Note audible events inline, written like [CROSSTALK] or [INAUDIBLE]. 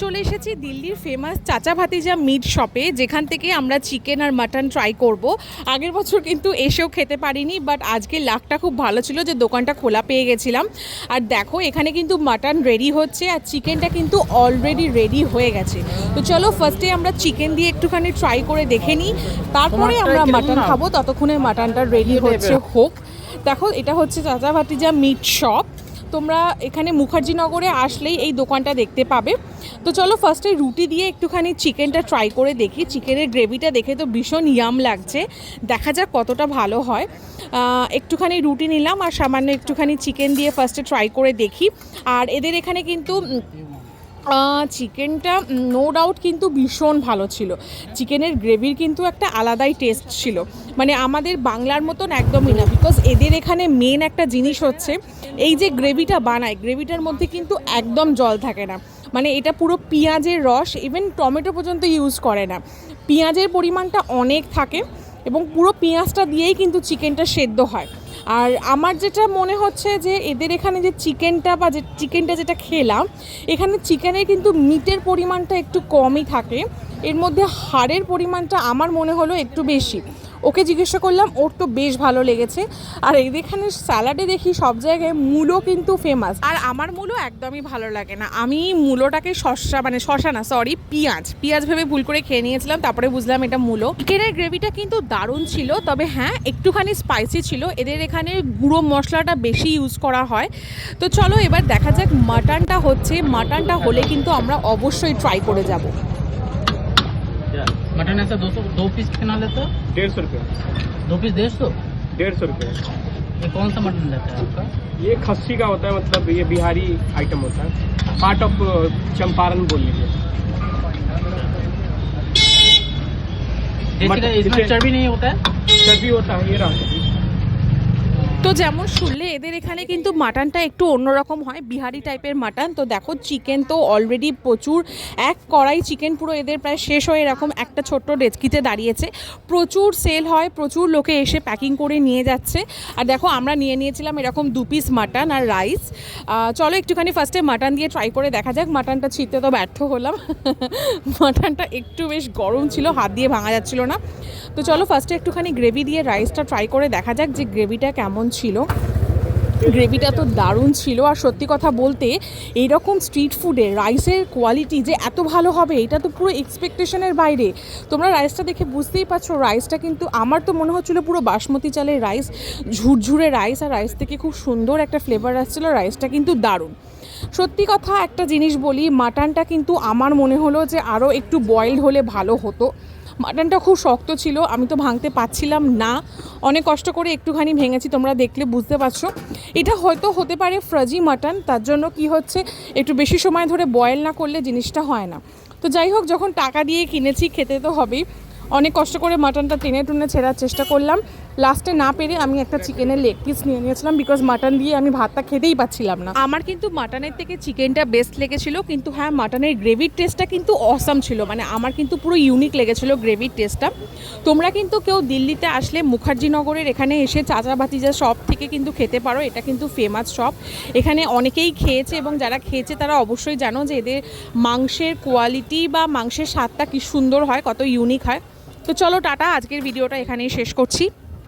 চলে এসেছি দিল্লির ফেমাস চাচা ভাতিজা মিট শপে যেখান থেকে আমরা চিকেন আর মাটন ট্রাই করব। আগের বছর কিন্তু এসেও খেতে পারিনি বাট আজকে লাকটা খুব ভালো ছিল যে দোকানটা খোলা পেয়ে গেছিলাম। আর দেখো এখানে কিন্তু মাটন রেডি হচ্ছে আর চিকেনটা কিন্তু অলরেডি রেডি হয়ে গেছে। তো চলো ফার্স্টে আমরা চিকেন দিয়ে একটুখানি ট্রাই করে দেখে নিই। তারপরে আমরা মাটন খাব ততক্ষণে মাটনটা রেডি হচ্ছে হোক। দেখো এটা হচ্ছে চাচা ভাতিজা মিট শপ তোমরা এখানে মুখার্জিনগরে আসলেই এই দোকানটা দেখতে পাবে। তো চলো ফার্স্টে রুটি দিয়ে একটুখানি চিকেনটা ট্রাই করে দেখি। চিকেনের গ্রেভিটা দেখে তো ভীষণ ইয়াম লাগছে। দেখা যাক কতটা ভালো হয়। একটুখানি রুটি নিলাম আর সামান্য একটুখানি চিকেন দিয়ে ফার্স্টে ট্রাই করে দেখি। আর এদের এখানে কিন্তু চিকেনটা নো ডাউট কিন্তু ভীষণ ভালো ছিল। চিকেনের গ্রেভির কিন্তু একটা আলাদাই টেস্ট ছিল। মানে আমাদের বাংলার মতন একদমই না। বিকজ এদের এখানে মেন একটা জিনিস হচ্ছে, এই যে গ্রেভিটা বানায়, গ্রেভিটার মধ্যে কিন্তু একদম জল থাকে না। মানে এটা পুরো পেঁয়াজের রস ইভেন টমেটো পর্যন্ত ইউজ করে না। পেঁয়াজের পরিমাণটা অনেক থাকে এবং পুরো পেঁয়াজটা দিয়েই কিন্তু চিকেনটা সেদ্ধ হয়। আর আমার যেটা মনে হচ্ছে যে এদের এখানে যে চিকেনটা বা যে চিকেনটা যেটা খেলাম, এখানে চিকেনের কিন্তু মিটের পরিমাণটা একটু কমই থাকে। এর মধ্যে হাড়ের পরিমাণটা আমার মনে হলো একটু বেশি। ওকে জিজ্ঞাসা করলাম, ওর তো বেশ ভালো লেগেছে। আর এখানে স্যালাডে দেখি সব জায়গায় মূলো কিন্তু ফেমাস আর আমার মূলো একদমই ভালো লাগে না। আমি মূলোটাকে শসা মানে শসা না সরি পেঁয়াজ। পেঁয়াজ ভেবে ভুল করে খেয়ে নিয়েছিলাম, তারপরে বুঝলাম এটা মূলো চিকেনের গ্রেভিটা কিন্তু দারুণ ছিল, তবে হ্যাঁ একটুখানি স্পাইসি ছিল। এদের এখানে গুঁড়ো মশলাটা বেশি ইউজ করা হয়। তো চলো এবার দেখা যাক, মাটনটা হচ্ছে, মাটনটা হলে কিন্তু আমরা অবশ্যই ট্রাই করে যাব। मटन ऐसा दो सौ दो पीस कितना लेते हो? डेढ़ सौ रुपये। दो पीस डेढ़ सौ? डेढ़ सौ रुपये। ये कौन सा मटन लेता है आपका? ये खस्सी का होता है मतलब ये बिहारी आइटम होता है। पार्ट ऑफ़ चंपारण बोल लीजिए। इसमें चर्बी नहीं होता है? चर्बी होता है ये रहा। তো যেমন শুনলে এদের এখানে কিন্তু মাটনটা একটু অন্যরকম হয়, বিহারি টাইপের মাটন। তো দেখো চিকেন তো অলরেডি প্রচুর, এক কড়াই চিকেন পুরো এদের প্রায় শেষ হয়ে এরকম একটা ছোট্ট ডেচকিতে দাঁড়িয়েছে। প্রচুর সেল হয়, প্রচুর লোকে এসে প্যাকিং করে নিয়ে যাচ্ছে। আর দেখো, আমরা নিয়ে নিয়েছিলাম এরকম দু পিস মাটন আর রাইস চলো একটুখানি ফার্স্টে মাটন দিয়ে ট্রাই করে দেখা যাক। মাটনটা ছিঁড়তে তো ব্যর্থ হলাম। [LAUGHS] মাটনটা একটু বেশ গরম ছিল, হাত দিয়ে ভাঙা যাচ্ছিল না। তো চলো ফার্স্টে একটুখানি গ্রেভি দিয়ে রাইসটা ট্রাই করে দেখা যাক যে গ্রেভিটা কেমন ছিল। গ্রেভিটা তো দারুণ ছিল। আর সত্যি কথা বলতে, এইরকম স্ট্রিট ফুডে রাইসের কোয়ালিটি যে এত ভালো হবে, এটা তো পুরো এক্সপেকটেশনের বাইরে। তোমরা রাইসটা দেখে বুঝতেই পারছ রাইসটা কিন্তু আমার তো মনে হচ্ছিল পুরো বাসমতি চালের রাইস ঝুরঝুরে রাইস আর রাইস থেকে খুব সুন্দর একটা ফ্লেভার আসছিল রাইসটা কিন্তু দারুণ। সত্যি কথা একটা জিনিস বলি, মাটনটা কিন্তু আমার মনে হলো যে আরও একটু বয়েলড হলে ভালো হতো। মাটনটা খুব শক্ত ছিল, আমি তো ভাঙতে পারছিলাম না। অনেক কষ্ট করে একটুখানি ভেঙেছি, তোমরা দেখলে বুঝতে পারছ। এটা হয়তো হতে পারে ফ্রাজি মাটন তার জন্য কি হচ্ছে, একটু বেশি সময় ধরে বয়েল না করলে জিনিসটা হয় না। তো যাই হোক, যখন টাকা দিয়ে কিনেছি, খেতে তো হবেই। অনেক কষ্ট করে মাটনটা টেনে টুনে ছেড়ার চেষ্টা করলাম। লাস্টে না পেরে আমি একটা চিকেনের লেগ পিস নিয়ে নিয়েছিলাম বিকজ মাটন দিয়ে আমি ভাতটা খেতেই পাচ্ছিলাম না। আমার কিন্তু মাটনের থেকে চিকেনটা বেস্ট লেগেছিল, কিন্তু হ্যাঁ মাটনের গ্রেভির টেস্টটা কিন্তু অসাম ছিল। মানে আমার কিন্তু পুরো ইউনিক লেগেছিল গ্রেভির টেস্টটা তোমরা কিন্তু কেউ দিল্লিতে আসলে মুখার্জিনগরের এখানে এসে চাচা ভাতিজা শপ থেকে কিন্তু খেতে পারো, এটা কিন্তু ফেমাস শপ এখানে অনেকেই খেয়েছে এবং যারা খেয়েছে তারা অবশ্যই জানো যে এদের মাংসের কোয়ালিটি বা মাংসের স্বাদটা কি সুন্দর হয়, কত ইউনিক হয়। তো চলো টাটা, আজকের ভিডিওটা এখানেই শেষ করছি।